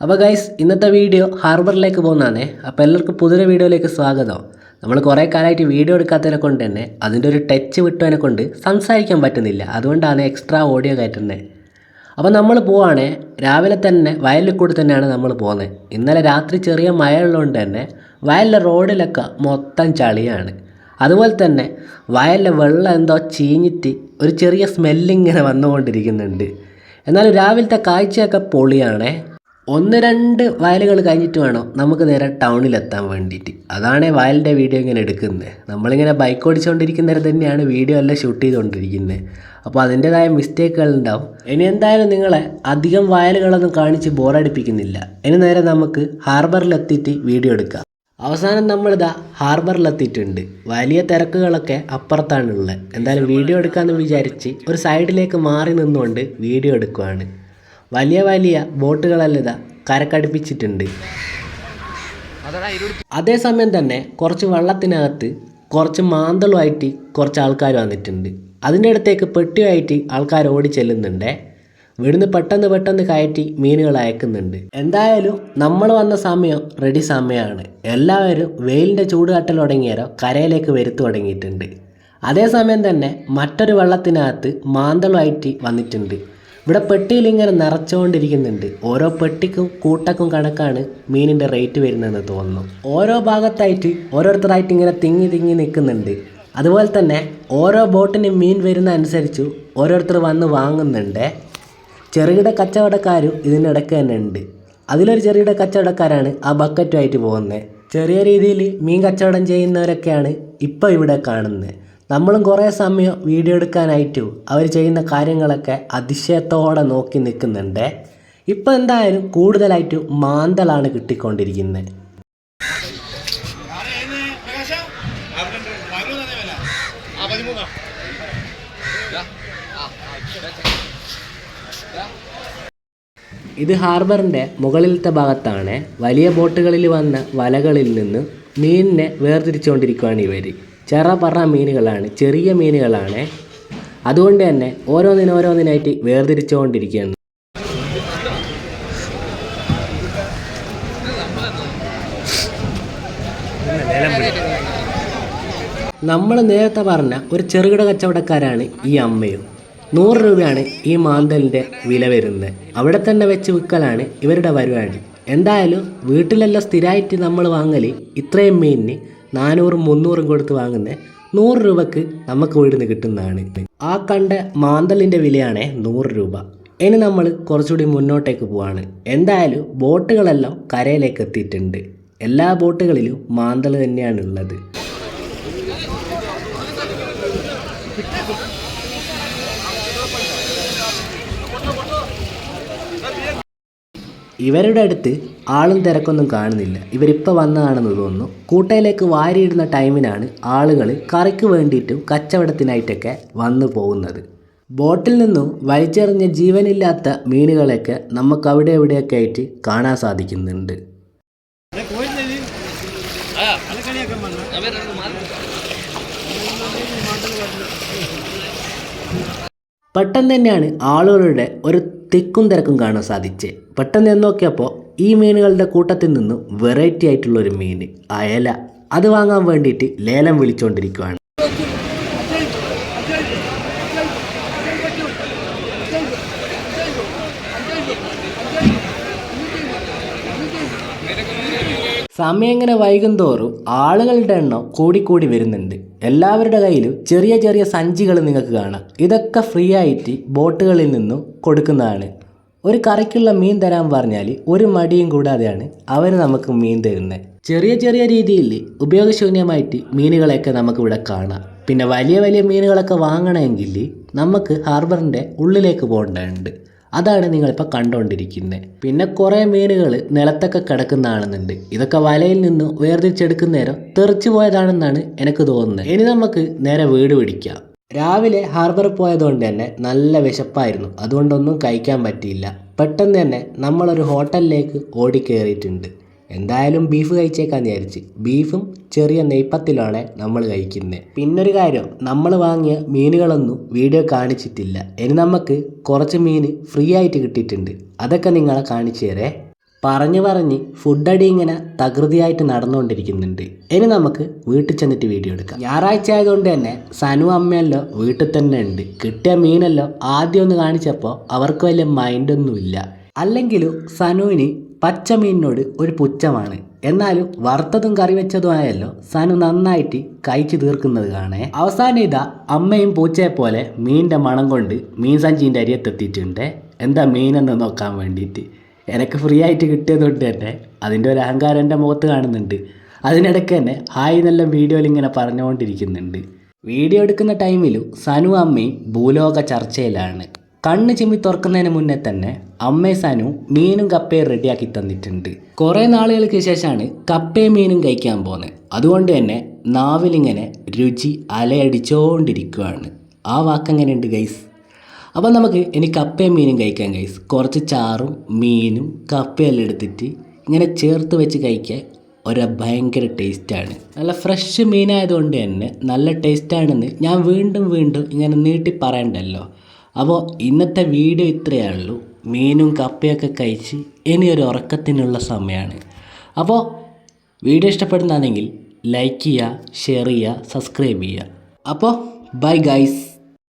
അപ്പോൾ ഗൈസ് ഇന്നത്തെ വീഡിയോ ഹാർബറിലേക്ക് പോകുന്നതാണേ. അപ്പോൾ എല്ലാവർക്കും പുതിയൊരു വീഡിയോയിലേക്ക് സ്വാഗതം. നമ്മൾ കുറേ കാലമായിട്ട് വീഡിയോ എടുക്കാത്തതിനെ കൊണ്ട് തന്നെ അതിന്റെ ഒരു ടച്ച് വിട്ടതിനെ കൊണ്ട് സംസാരിക്കാൻ പറ്റുന്നില്ല. അതുകൊണ്ടാണ് എക്സ്ട്രാ ഓഡിയോ കയറ്റുന്നത്. അപ്പോൾ നമ്മൾ പോവാണേ. രാവിലെ തന്നെ വയലിൽ കൂടി തന്നെയാണ് നമ്മൾ പോകുന്നത്. ഇന്നലെ രാത്രി ചെറിയ മഴ ഉള്ളതുകൊണ്ട് തന്നെ വയലിലെ റോഡിലൊക്കെ മൊത്തം ചളിയാണ്. അതുപോലെ തന്നെ വയലിലെ വെള്ളം എന്തോ ചീഞ്ഞിട്ട് ഒരു ചെറിയ സ്മെല്ലിങ്ങനെ വന്നുകൊണ്ടിരിക്കുന്നുണ്ട്. എന്നാലും രാവിലത്തെ കാഴ്ചയൊക്കെ പൊളിയാണേ. ഒന്ന് രണ്ട് വയലുകൾ കഴിഞ്ഞിട്ട് വേണം നമുക്ക് നേരെ ടൗണിലെത്താൻ വേണ്ടിയിട്ട്. അതാണ് വയലിന്റെ വീഡിയോ ഇങ്ങനെ എടുക്കുന്നത്. നമ്മളിങ്ങനെ ബൈക്ക് ഓടിച്ചുകൊണ്ടിരിക്കുന്നവരെ തന്നെയാണ് വീഡിയോ എല്ലാം ഷൂട്ട് ചെയ്തുകൊണ്ടിരിക്കുന്നത് അപ്പോൾ അതിന്റേതായ മിസ്റ്റേക്കുകൾ ഉണ്ടാവും ഇനി എന്തായാലും നിങ്ങളെ അധികം വയലുകളൊന്നും കാണിച്ച് ബോറടിപ്പിക്കുന്നില്ല ഇനി നേരെ നമുക്ക് ഹാർബറിലെത്തിയിട്ട് വീഡിയോ എടുക്കാം. അവസാനം നമ്മളിതാ ഹാർബറിലെത്തിയിട്ടുണ്ട് വലിയ തിരക്കുകളൊക്കെ അപ്പുറത്താണുള്ളത്. എന്തായാലും വീഡിയോ എടുക്കാമെന്ന് വിചാരിച്ച് ഒരു സൈഡിലേക്ക് മാറി നിന്നുകൊണ്ട് വീഡിയോ എടുക്കുവാണ്. വലിയ വലിയ ബോട്ടുകളല്ലതാ കരക്കടുപ്പിച്ചിട്ടുണ്ട്. അതേസമയം തന്നെ കുറച്ച് വെള്ളത്തിനകത്ത് കുറച്ച് മാന്തളുമായിട്ട് കുറച്ച് ആൾക്കാർ വന്നിട്ടുണ്ട്. അതിന്റെ അടുത്തേക്ക് പെട്ടിയായിട്ട് ആൾക്കാർ ഓടി ചെല്ലുന്നുണ്ട്. ഇവിടുന്ന് പെട്ടെന്ന് പെട്ടെന്ന് കയറ്റി മീനുകൾ അയക്കുന്നുണ്ട്. എന്തായാലും നമ്മൾ വന്ന സമയം റെഡി സമയമാണ്. എല്ലാവരും വെയിലിന്റെ ചൂട് കട്ടൽ തുടങ്ങിയാലോ കരയിലേക്ക് വരുത്തു തുടങ്ങിയിട്ടുണ്ട്. അതേസമയം തന്നെ മറ്റൊരു വെള്ളത്തിനകത്ത് മാന്തളുമായിട്ട് വന്നിട്ടുണ്ട്. ഇവിടെ പെട്ടിയിൽ ഇങ്ങനെ നിറച്ചുകൊണ്ടിരിക്കുന്നുണ്ട് ഓരോ പെട്ടിക്കും കൂട്ടക്കും കണക്കാണ് മീനിന്റെ റേറ്റ് വരുന്നതെന്ന് തോന്നുന്നു. ഓരോ ഭാഗത്തായിട്ട് ഓരോരുത്തരായിട്ട് ഇങ്ങനെ തിങ്ങി തിങ്ങി നിൽക്കുന്നുണ്ട്. അതുപോലെ തന്നെ ഓരോ ബോട്ടിന് മീൻ വരുന്ന അനുസരിച്ച് ഓരോരുത്തർ വന്ന് വാങ്ങുന്നുണ്ട്. ചെറുകിട കച്ചവടക്കാരും ഇതിനിടയ്ക്ക് തന്നെ ഉണ്ട്. അതിലൊരു ചെറുകിട കച്ചവടക്കാരാണ് ആ ബക്കറ്റുമായിട്ട് പോകുന്നത്. ചെറിയ രീതിയിൽ മീൻ കച്ചവടം ചെയ്യുന്നവരൊക്കെയാണ് ഇപ്പോൾ ഇവിടെ കാണുന്നത്. നമ്മളും കുറേ സമയം വീഡിയോ എടുക്കാനായിട്ട് അവർ ചെയ്യുന്ന കാര്യങ്ങളൊക്കെ അതിശയത്തോടെ നോക്കി നിൽക്കുന്നുണ്ട്. ഇപ്പം എന്തായാലും കൂടുതലായിട്ട് മാന്തലാണ് കിട്ടിക്കൊണ്ടിരിക്കുന്നത് ഇത് ഹാർബറിന്റെ മുകളിലത്തെ ഭാഗത്താണ്. വലിയ ബോട്ടുകളിൽ വന്ന വലകളിൽ നിന്ന് മീനിനെ വേർതിരിച്ചുകൊണ്ടിരിക്കുകയാണ് ഇവർ ചെറ പറ മീനുകളാണ് ചെറിയ മീനുകളാണ്. അതുകൊണ്ട് തന്നെ ഓരോന്നിനോരോന്നിനായിട്ട് വേർതിരിച്ചുകൊണ്ടിരിക്കുകയാണ്. നമ്മൾ നേരത്തെ പറഞ്ഞ ഒരു ചെറുകിട കച്ചവടക്കാരാണ് ഈ അമ്മയും. നൂറ് രൂപയാണ് ഈ മാന്തലിന്റെ വില വരുന്നത്. അവിടെ തന്നെ വെച്ച് വിൽക്കലാണ് ഇവരുടെ പരിപാടി. എന്തായാലും വീട്ടിലെല്ലാം സ്ഥിരമായിട്ട് നമ്മൾ വാങ്ങൽ ഇത്രയും മീനിന് നാനൂറും മുന്നൂറും കൊടുത്ത് വാങ്ങുന്ന നൂറ് രൂപക്ക് നമുക്ക് വീടിന് കിട്ടുന്നതാണ്. ആ കണ്ട മാന്തലിന്റെ വിലയാണ് നൂറ് രൂപ. ഇനി നമ്മൾ കുറച്ചുകൂടി മുന്നോട്ടേക്ക് പോവാണ്. എന്തായാലും ബോട്ടുകളെല്ലാം കരയിലേക്ക് എത്തിയിട്ടുണ്ട്. എല്ലാ ബോട്ടുകളിലും മാന്തൽ തന്നെയാണ് ഉള്ളത്. ഇവരുടെ അടുത്ത് ആളും തിരക്കൊന്നും കാണുന്നില്ല. ഇവരിപ്പോൾ വന്നതാണെന്ന് തോന്നുന്നു. കൂട്ടയിലേക്ക് വാരിയിടുന്ന ടൈമിനാണ് ആളുകൾ കറിക്ക് വേണ്ടിയിട്ടും കച്ചവടത്തിനായിട്ടൊക്കെ വന്നു പോകുന്നത്. ബോട്ടിൽ നിന്നും വലിച്ചെറിഞ്ഞ ജീവനില്ലാത്ത മീനുകളെയൊക്കെ നമുക്ക് അവിടെ എവിടെയൊക്കെ ആയിട്ട് കാണാൻ സാധിക്കുന്നുണ്ട്. പെട്ടെന്ന് തന്നെയാണ് ആളുകളുടെ ഒരു തിക്കും തിരക്കും കാണാൻ സാധിച്ചേ. പെട്ടെന്ന് നോക്കിയപ്പോൾ ഈ മീനുകളുടെ കൂട്ടത്തിൽ നിന്നും വെറൈറ്റി ആയിട്ടുള്ള ഒരു മീൻ അയല. അത് വാങ്ങാൻ വേണ്ടിയിട്ട് ലേലം വിളിച്ചുകൊണ്ടിരിക്കുകയാണ് സമയം ഇങ്ങനെ വൈകുന്തോറും ആളുകളുടെ എണ്ണം കൂടിക്കൂടി വരുന്നുണ്ട്. എല്ലാവരുടെ കയ്യിലും ചെറിയ ചെറിയ സഞ്ചികൾ നിങ്ങൾക്ക് കാണാം. ഇതൊക്കെ ഫ്രീ ആയിട്ട് ബോട്ടുകളിൽ നിന്നും കൊടുക്കുന്നതാണ്. ഒരു കറിക്കുള്ള മീൻ തരാൻ പറഞ്ഞാൽ ഒരു മടിയും കൂടാതെയാണ് അവർ നമുക്ക് മീൻ തരുന്നത് ചെറിയ ചെറിയ രീതിയിൽ ഉപയോഗശൂന്യമായിട്ട് മീനുകളെയൊക്കെ നമുക്ക് ഇവിടെ കാണാം. പിന്നെ വലിയ വലിയ മീനുകളൊക്കെ വാങ്ങണമെങ്കിൽ നമുക്ക് ഹാർബറിന്റെ ഉള്ളിലേക്ക് പോകേണ്ടതുണ്ട്. അതാണ് നിങ്ങളിപ്പോൾ കണ്ടുകൊണ്ടിരിക്കുന്നത് പിന്നെ കുറേ മീനുകൾ നിലത്തൊക്കെ കിടക്കുന്നതാണെന്നുണ്ട് ഇതൊക്കെ വലയിൽ നിന്ന് വേർതിരിച്ചെടുക്കുന്നേരം തെറിച്ചു പോയതാണെന്നാണ് എനിക്ക് തോന്നുന്നത് ഇനി നമുക്ക് നേരെ വീട് പിടിക്കാം. രാവിലെ ഹാർബറിൽ പോയതുകൊണ്ട് തന്നെ നല്ല വിശപ്പായിരുന്നു. അതുകൊണ്ടൊന്നും കഴിക്കാൻ പറ്റിയില്ല. പെട്ടെന്ന് തന്നെ നമ്മളൊരു ഹോട്ടലിലേക്ക് ഓടിക്കയറിയിട്ടുണ്ട് എന്തായാലും ബീഫ് കഴിച്ചേക്കാന്ന് വിചാരിച്ച്. ബീഫും ചെറിയ നെയ്പ്പത്തിലാണ് നമ്മൾ കഴിക്കുന്നത് പിന്നൊരു കാര്യം നമ്മൾ വാങ്ങിയ മീനുകളൊന്നും വീഡിയോ കാണിച്ചിട്ടില്ല. ഇനി നമുക്ക് കുറച്ച് മീൻ ഫ്രീ ആയിട്ട് കിട്ടിയിട്ടുണ്ട്. അതൊക്കെ നിങ്ങളെ കാണിച്ചു തരേ. പറഞ്ഞു പറഞ്ഞ് ഫുഡടി ഇങ്ങനെ തകൃതിയായിട്ട് നടന്നുകൊണ്ടിരിക്കുന്നുണ്ട് ഇനി നമുക്ക് വീട്ടിൽ ചെന്നിട്ട് വീഡിയോ എടുക്കാം. ഞായറാഴ്ച ആയതുകൊണ്ട് തന്നെ സനു അമ്മയല്ലോ വീട്ടിൽ തന്നെ ഉണ്ട്. കിട്ടിയ മീനല്ലോ ആദ്യം ഒന്ന് കാണിച്ചപ്പോൾ അവർക്ക് വലിയ മൈൻഡൊന്നുമില്ല അല്ലെങ്കിലും സനുവിന് പച്ചമീനിനോട് ഒരു പുച്ഛമാണ്. എന്നാലും വറുത്തതും കറി വെച്ചതുമായല്ലോ സനു നന്നായിട്ട് കഴിച്ചു തീർക്കുന്നത് കാണേ. അവസാനം ഇതാ അമ്മയും പൂച്ചയെ പോലെ മീനിന്റെ മണം കൊണ്ട് മീൻ സഞ്ചിന്റെ അരിയത്തെത്തിയിട്ടുണ്ട് എന്താ മീനെന്ന് നോക്കാൻ വേണ്ടിയിട്ട്? എനിക്ക് ഫ്രീ ആയിട്ട് കിട്ടിയതുകൊണ്ട് തന്നെ അതിന്റെ ഒരു അഹങ്കാരം എന്റെ മുഖത്ത് കാണുന്നുണ്ട്. അതിനിടയ്ക്ക് തന്നെ ഹായ് നല്ല വീഡിയോയിൽ ഇങ്ങനെ പറഞ്ഞുകൊണ്ടിരിക്കുന്നുണ്ട്. വീഡിയോ എടുക്കുന്ന ടൈമിലും സനു അമ്മയും ഭൂലോക ചർച്ചയിലാണ്. കണ്ണ് ചിമ്മി തുറക്കുന്നതിന് മുന്നേ തന്നെ അമ്മേ സനു മീനും കപ്പയും റെഡിയാക്കി തന്നിട്ടുണ്ട്. കുറേ നാളുകൾക്ക് ശേഷമാണ് കപ്പയും മീനും കഴിക്കാൻ പോകുന്നത് അതുകൊണ്ട് തന്നെ നാവിലിങ്ങനെ രുചി അലയടിച്ചോണ്ടിരിക്കുകയാണ് ആ വാക്കെങ്ങനെയുണ്ട് ഗൈസ്? അപ്പോൾ നമുക്ക് ഇനി കപ്പയും മീനും കഴിക്കാൻ ഗൈസ്. കുറച്ച് ചാറും മീനും കപ്പയെല്ലാം എടുത്തിട്ട് ഇങ്ങനെ ചേർത്ത് വെച്ച് കഴിക്കാൻ ഒരു ഭയങ്കര ടേസ്റ്റാണ്. നല്ല ഫ്രഷ് മീനായതുകൊണ്ട് തന്നെ നല്ല ടേസ്റ്റാണെന്ന് ഞാൻ വീണ്ടും വീണ്ടും ഇങ്ങനെ നീട്ടി പറയണ്ടല്ലോ. അപ്പോൾ ഇന്നത്തെ വീഡിയോ ഇത്രയേ ഉള്ളൂ മീനും കപ്പയൊക്കെ കഴിച്ച് ഇനി ഒരു ഉറക്കത്തിനുള്ള സമയമാണ്. അപ്പോൾ വീഡിയോ ഇഷ്ടപ്പെടുന്നതാണെങ്കിൽ ലൈക്ക് ചെയ്യുക ഷെയർ ചെയ്യുക സബ്സ്ക്രൈബ് ചെയ്യുക. അപ്പോൾ ബൈ ഗൈസ്